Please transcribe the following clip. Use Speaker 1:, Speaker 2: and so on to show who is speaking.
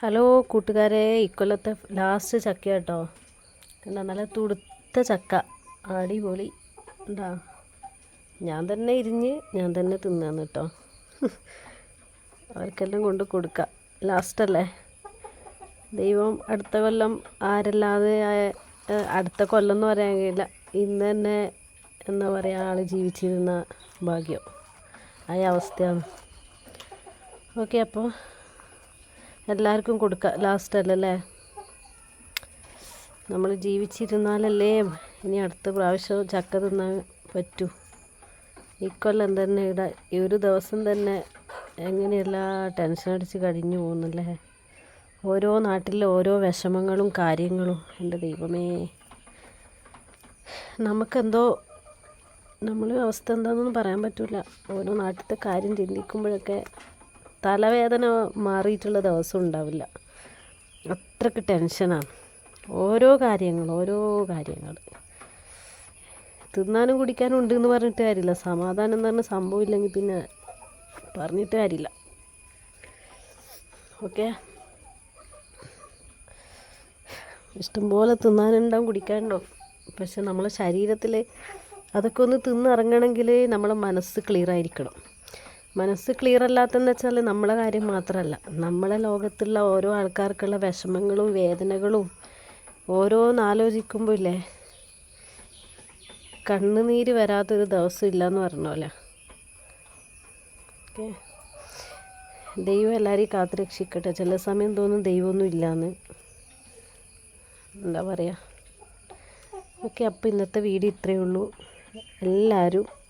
Speaker 1: Hello കൂട്ടുകാരെ ഇക്കൊല്ലത്തെ last ചക്ക കേട്ടോ എന്താ നല്ല തുടുത്ത ചക്ക. അടിപൊളി. എന്താ ഞാൻ തന്നെ ഇരിഞ്ഞ് ഞാൻ തന്നെ തിന്നാന്ന് കേട്ടോ. അവർക്കെല്ലാം കൊണ്ട് കൊടുക്കാം. ലാസ്റ്റല്ലേ ദൈവം അടുത്ത കൊല്ലം ആരല്ലാതെ അടുത്ത കൊല്ലം എന്ന് പറയാൻ കഴിയില്ല. ഇന്ന് തന്നെ എന്താ പറയുക ആൾ ജീവിച്ചിരുന്ന ഭാഗ്യം. ആ അവസ്ഥയാണ്. ഓക്കെ അപ്പോൾ എല്ലാവർക്കും കൊടുക്കാം ലാസ്റ്റ് അല്ലല്ലേ? നമ്മൾ ജീവിച്ചിരുന്നാലല്ലേ ഇനി അടുത്ത പ്രാവശ്യം ചക്ക തിന്നാൻ പറ്റൂ. ഇക്കൊല്ലം തന്നെ ഇവിടെ ഈ ഒരു ദിവസം തന്നെ എങ്ങനെയല്ല ടെൻഷൻ അടിച്ച് കഴിഞ്ഞു പോകുന്നല്ലേ? ഓരോ നാട്ടിലെ ഓരോ വിഷമങ്ങളും കാര്യങ്ങളും എന്റെ ദൈവമേ. നമുക്കെന്തോ നമ്മൾ അവസ്ഥ എന്താണെന്നൊന്നും പറയാൻ പറ്റില്ല ഓരോ നാട്ടിലത്തെ കാര്യം ചിന്തിക്കുമ്പോഴൊക്കെ തലവേദന മാറിയിട്ടുള്ള ദിവസം ഉണ്ടാവില്ല. അത്രയ്ക്ക് ടെൻഷനാണ് ഓരോ കാര്യങ്ങൾ ഓരോ കാര്യങ്ങൾ. തിന്നാനും കുടിക്കാനും ഉണ്ട് എന്ന് പറഞ്ഞിട്ട് കാര്യമില്ല. സമാധാനം എന്ന് പറഞ്ഞ സംഭവം ഇല്ലെങ്കിൽ പിന്നെ പറഞ്ഞിട്ട് കാര്യമില്ല. ഓക്കെ ഇഷ്ടംപോലെ തിന്നാനുണ്ടാവും കുടിക്കാനുണ്ടാവും. പക്ഷെ നമ്മളെ ശരീരത്തിൽ അതൊക്കെ ഒന്ന് തിന്നിറങ്ങണമെങ്കിൽ നമ്മളെ മനസ്സ് ക്ലിയർ ആയിരിക്കണം. മനസ്സ് ക്ലിയർ അല്ലാത്തെന്ന് വെച്ചാൽ നമ്മളെ കാര്യം മാത്രമല്ല നമ്മളെ ലോകത്തുള്ള ഓരോ ആൾക്കാർക്കുള്ള വിഷമങ്ങളും വേദനകളും ഓരോന്ന് ആലോചിക്കുമ്പോൾ ഇല്ലേ കണ്ണുനീര് വരാത്തൊരു ദിവസം ഇല്ലയെന്ന് പറഞ്ഞ പോലെ. ഓക്കെ. ദൈവം എല്ലാവരെയും കാത്തു രക്ഷിക്കട്ടെ ചില സമയം തോന്നും ദൈവമൊന്നും ഇല്ലയെന്ന് എന്താ പറയുക ഓക്കെ അപ്പോൾ ഇന്നത്തെ വീഡിയോ ഇത്രയേ ഉള്ളൂ. എല്ലാവരും